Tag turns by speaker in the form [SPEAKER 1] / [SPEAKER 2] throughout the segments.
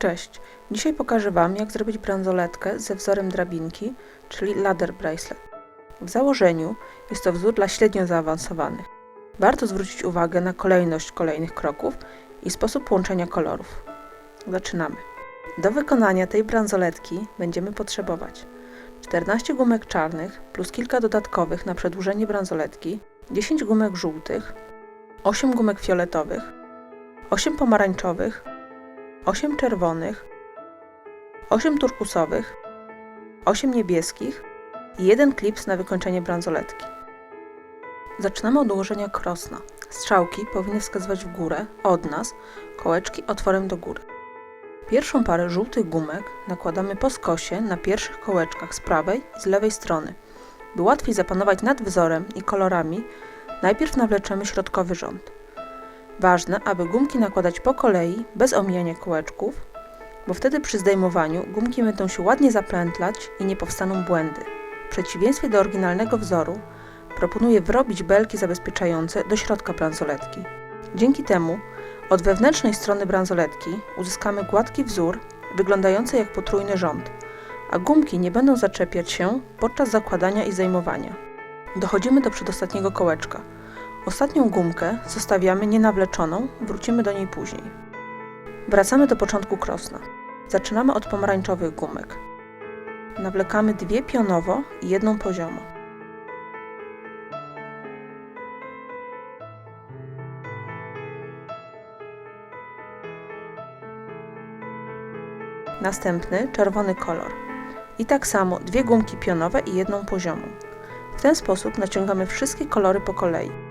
[SPEAKER 1] Cześć! Dzisiaj pokażę Wam, jak zrobić bransoletkę ze wzorem drabinki, czyli ladder bracelet. W założeniu jest to wzór dla średnio zaawansowanych. Warto zwrócić uwagę na kolejność kolejnych kroków i sposób łączenia kolorów. Zaczynamy. Do wykonania tej bransoletki będziemy potrzebować 14 gumek czarnych plus kilka dodatkowych na przedłużenie bransoletki, 10 gumek żółtych, 8 gumek fioletowych, 8 pomarańczowych, 8 czerwonych, 8 turkusowych, 8 niebieskich i jeden klips na wykończenie bransoletki. Zaczynamy od ułożenia krosna. Strzałki powinny wskazywać w górę, od nas, kołeczki otworem do góry. Pierwszą parę żółtych gumek nakładamy po skosie na pierwszych kołeczkach z prawej i z lewej strony. By łatwiej zapanować nad wzorem i kolorami, najpierw nawleczemy środkowy rząd. Ważne, aby gumki nakładać po kolei, bez omijania kołeczków, bo wtedy przy zdejmowaniu gumki będą się ładnie zapętlać i nie powstaną błędy. W przeciwieństwie do oryginalnego wzoru, proponuję wrobić belki zabezpieczające do środka bransoletki. Dzięki temu od wewnętrznej strony bransoletki uzyskamy gładki wzór, wyglądający jak potrójny rząd, a gumki nie będą zaczepiać się podczas zakładania i zdejmowania. Dochodzimy do przedostatniego kołeczka. Ostatnią gumkę zostawiamy nienawleczoną, wrócimy do niej później. Wracamy do początku krosna. Zaczynamy od pomarańczowych gumek. Nawlekamy dwie pionowo i jedną poziomo. Następny czerwony kolor. I tak samo dwie gumki pionowe i jedną poziomą. W ten sposób naciągamy wszystkie kolory po kolei.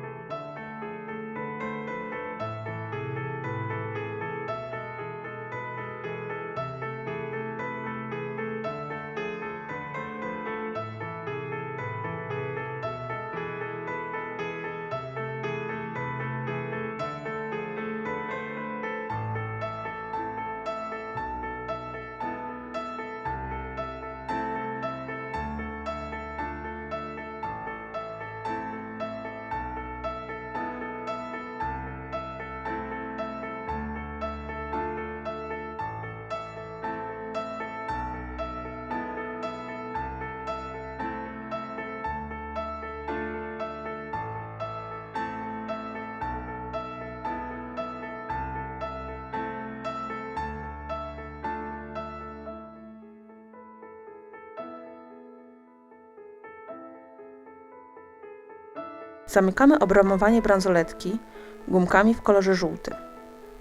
[SPEAKER 1] Zamykamy obramowanie bransoletki gumkami w kolorze żółtym.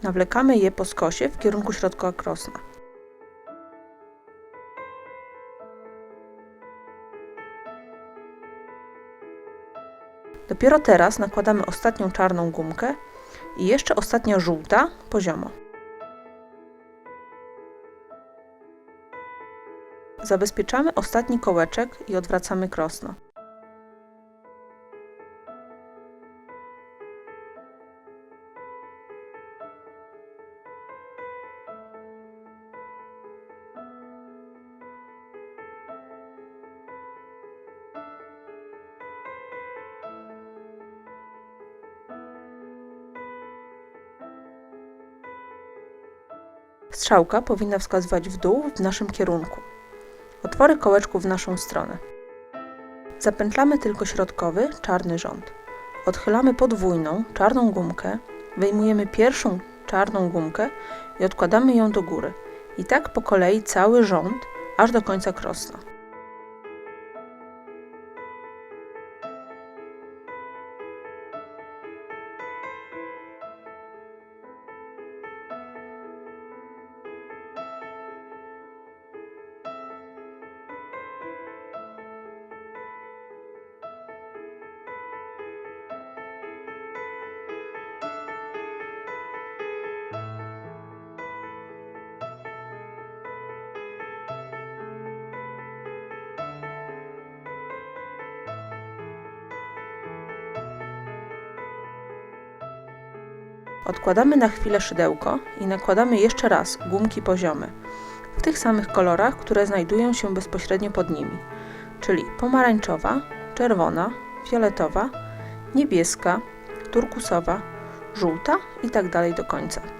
[SPEAKER 1] Nawlekamy je po skosie w kierunku środka krosna. Dopiero teraz nakładamy ostatnią czarną gumkę i jeszcze ostatnia żółta poziomo. Zabezpieczamy ostatni kołeczek i odwracamy krosno. Strzałka powinna wskazywać w dół w naszym kierunku. Otwory kołeczków w naszą stronę. Zapętlamy tylko środkowy, czarny rząd. Odchylamy podwójną, czarną gumkę, wyjmujemy pierwszą czarną gumkę i odkładamy ją do góry. I tak po kolei cały rząd, aż do końca krosna. Odkładamy na chwilę szydełko i nakładamy jeszcze raz gumki poziome w tych samych kolorach, które znajdują się bezpośrednio pod nimi, czyli pomarańczowa, czerwona, fioletowa, niebieska, turkusowa, żółta i tak dalej do końca.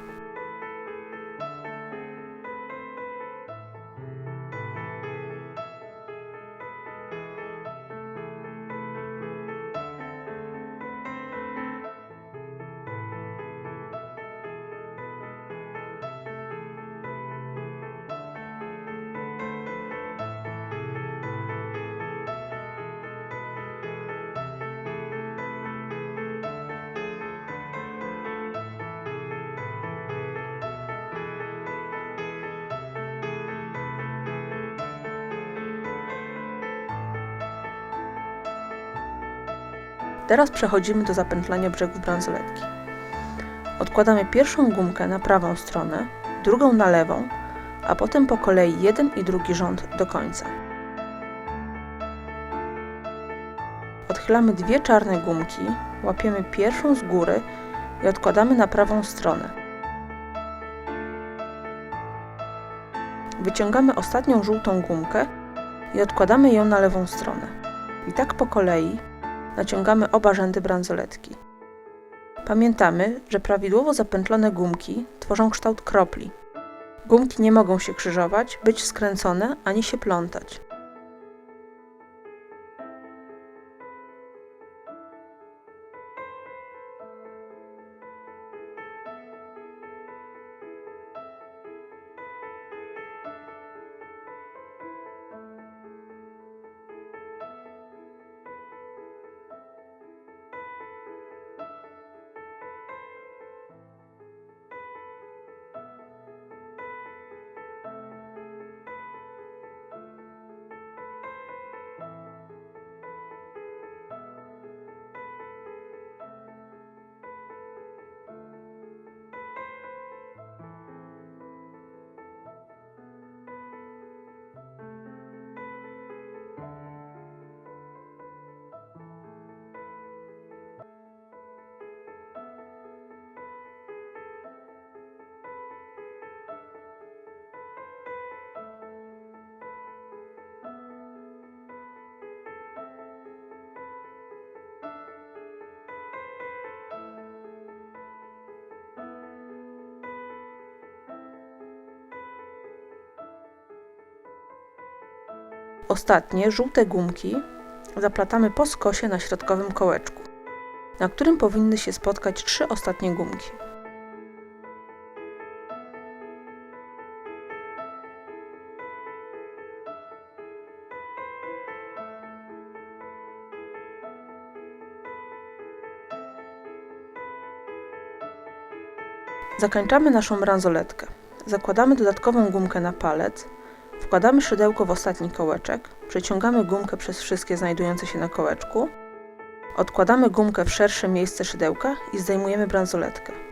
[SPEAKER 1] Teraz przechodzimy do zapętlania brzegów bransoletki. Odkładamy pierwszą gumkę na prawą stronę, drugą na lewą, a potem po kolei jeden i drugi rząd do końca. Odchylamy dwie czarne gumki, łapiemy pierwszą z góry i odkładamy na prawą stronę. Wyciągamy ostatnią żółtą gumkę i odkładamy ją na lewą stronę. I tak po kolei naciągamy oba rzędy bransoletki. Pamiętamy, że prawidłowo zapętlone gumki tworzą kształt kropli. Gumki nie mogą się krzyżować, być skręcone ani się plątać. Ostatnie, żółte gumki zaplatamy po skosie na środkowym kołeczku, na którym powinny się spotkać trzy ostatnie gumki. Zakończamy naszą bransoletkę. Zakładamy dodatkową gumkę na palec, wkładamy szydełko w ostatni kołeczek, przeciągamy gumkę przez wszystkie znajdujące się na kołeczku, odkładamy gumkę w szersze miejsce szydełka i zdejmujemy bransoletkę.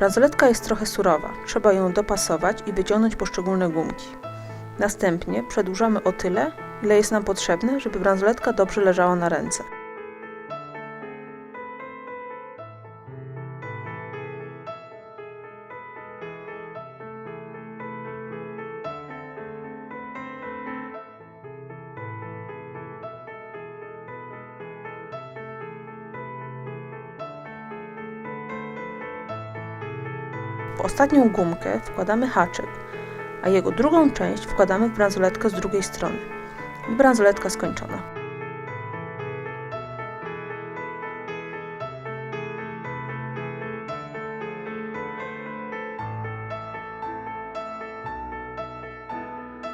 [SPEAKER 1] Bransoletka jest trochę surowa, trzeba ją dopasować i wyciągnąć poszczególne gumki. Następnie przedłużamy o tyle, ile jest nam potrzebne, żeby bransoletka dobrze leżała na ręce. Ostatnią gumkę wkładamy haczyk, a jego drugą część wkładamy w bransoletkę z drugiej strony. Bransoletka skończona.